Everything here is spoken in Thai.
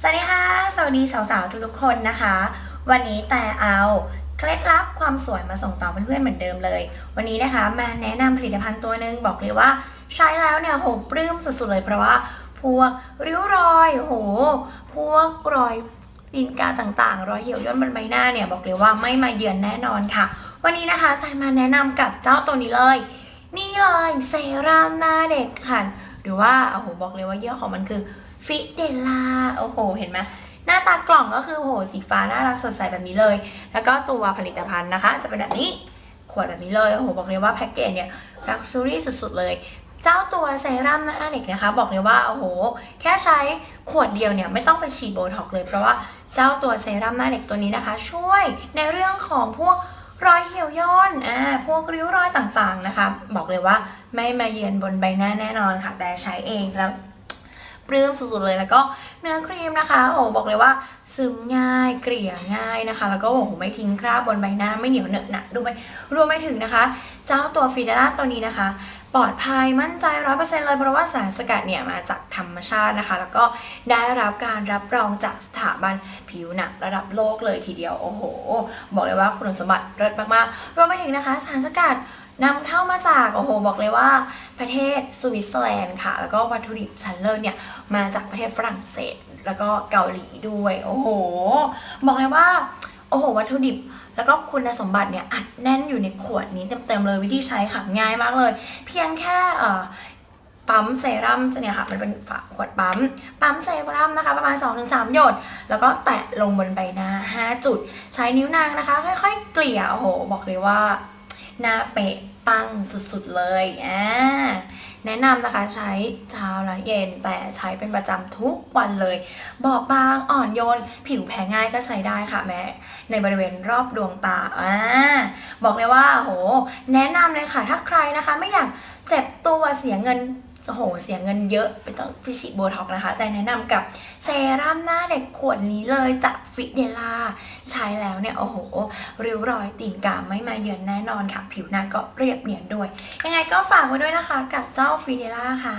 สวัสดีค่ะ สวัสดีสาวๆทุกๆคนนะคะ วันนี้แต่เอาเคล็ดลับความสวยมาส่งต่อเพื่อนๆเหมือนเดิมเลย วันนี้นะคะมาแนะนำผลิตภัณฑ์ตัวหนึ่งบอกเลยว่าใช้แล้วเนี่ยโหปลื้มสุดๆเลยเพราะว่าพวกริ้วรอยโหพวกรอยตีนกาต่างๆ รอยเหี่ยวย่นบนใบหน้าเนี่ยบอกเลยว่าไม่มาเยือนแน่นอนค่ะ วันนี้นะคะแต่มาแนะนำกับเจ้าตัวนี้เลย นี่เลยเซรั่มหน้าเด็กค่ะ รือว่าโอ้โหบอกเลยว่าเยี่ห้อของมันคือฟิเดล่าโอ้โห เห็นไหมหน้าตากล่องก็คือโอ้โหสีฟ้าน่ารักสดใสแบบนี้เลย แล้วก็ตัวผลิตภัณฑ์นะคะ จะเป็นแบบนี้ขวดแบบนี้เลยโอ้โหบอกเลยว่าแพ็กเกจเนี่ยลักซ์รี่สุดๆเลยเจ้าตัวเซรั่มหน้าเด็กนะคะ บอกเลยว่าโอ้โห แค่ใช้ขวดเดียวเนี่ยไม่ต้องไปฉีดโบท็อกเลย เพราะว่าเจ้าตัวเซรั่มหน้าเด็กตัวนี้นะคะ ช่วยในเรื่องของพวก รอยเหี่ยวย่นอ่าพวกริ้วรอยต่างๆนะคะ บอกเลยว่าไม่มาเยือนบนใบหน้าแน่นอนค่ะ แต่ใช้เองแล้วปลื้มสุดๆเลยแล้วก็เนื้อครีมนะคะ โอ้บอกเลยว่าซึมง่ายเกลี่ยง่ายนะคะ แล้วก็โอ้โหไม่ทิ้งคราบบนใบหน้าไม่เหนียวเหนอะหนะด้วยรวมไปถึงนะคะ เจ้าตัวฟิเดล่าตัวนี้นะคะ ปลอดภัยมั่นใจร้อยเปอร์เซ็นต์เลยเพราะว่าสารสกัดเนี่ยมาจากธรรมชาตินะคะ แล้วก็ได้รับการรับรองจากสถาบันผิวหนังระดับโลกเลยทีเดียว โอ้โห บอกเลยว่าคุณสมบัติเลิศมากๆรวมไปถึงนะคะ สารสกัดนำเข้ามาจากโอ้โหบอกเลยว่าประเทศสวิตเซอร์แลนด์ค่ะ แล้วก็วัตถุดิบชั้นเลิศเนี่ยมาจากประเทศฝรั่งเศส แล้วก็เกาหลีด้วย โอ้โห บอกเลยว่า โอ้โหวัตถุดิบ แล้วก็คุณสมบัติเนี่ยอัดแน่นอยู่ในขวดนี้เต็มๆเลยวิธีใช้ค่ะง่ายมากเลย เพียงแค่ปั๊มเซรั่มจะเนี่ยค่ะมันเป็นฝาขวดปั๊ม ปั๊มเซรั่มนะคะ ประมาณ 2-3 หยด แล้วก็แตะลงบนใบหน้า 5 จุด ใช้นิ้วนางนะคะ ค่อยๆ เกลี่ยโอ้โห บอกเลยว่า หน้าเป๊ะปังสุดๆเลยอ่า นะนำนะคะใช้เช้าและเย็นแต่ใช้เป็นประจำทุกวันเลย บอบบางอ่อนโยน ผิวแพ้ง่ายก็ใช้ได้ค่ะแม้ในบริเวณรอบดวงตาอ่าบอกเลยว่าโห แนะนำเลยค่ะถ้าใครนะคะ ไม่อยากเจ็บตัวเสียเงิน โอ้โหเสียเงินเยอะไปต้องไปฉีดโบท็อกนะคะ แต่แนะนำกับเซรั่มหน้าเด็กขวดนี้เลยจากฟิเดล่าใช้แล้วเนี่ย โอ้โห ริ้วรอยตีนกาไม่มาเยือนแน่นอนค่ะ ผิวหน้าก็เรียบเนียนด้วย ยังไงก็ฝากไว้ด้วยนะคะ กับเจ้าฟิเดล่าค่ะ